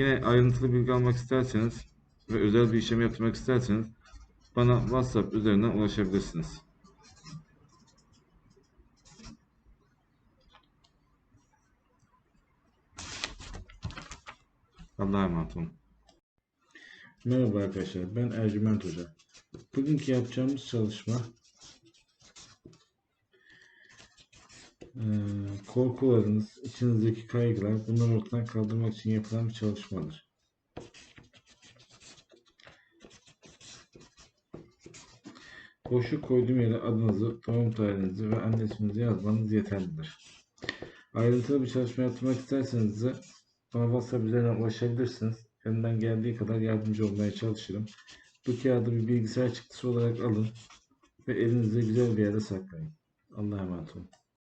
Yine ayrıntılı bilgi almak isterseniz ve özel bir işlem yaptırmak isterseniz bana WhatsApp üzerinden ulaşabilirsiniz. Allah'a emanet olun. Merhaba arkadaşlar, ben Ercüment Hoca. Bugünkü yapacağımız çalışma korkularınız, içinizdeki kaygılar bunları ortadan kaldırmak için yapılan bir çalışmadır. Boşluk koyduğum yere adınızı, doğum tarihinizi ve anne yazmanız yeterlidir. Ayrıntılı bir çalışma yaptırmak isterseniz de bana WhatsApp üzerinden ulaşabilirsiniz. Elimden geldiği kadar yardımcı olmaya çalışırım. Bu kağıdı bir bilgisayar çıktısı olarak alın ve elinizde güzel bir yere saklayın. Allah'a emanet olun.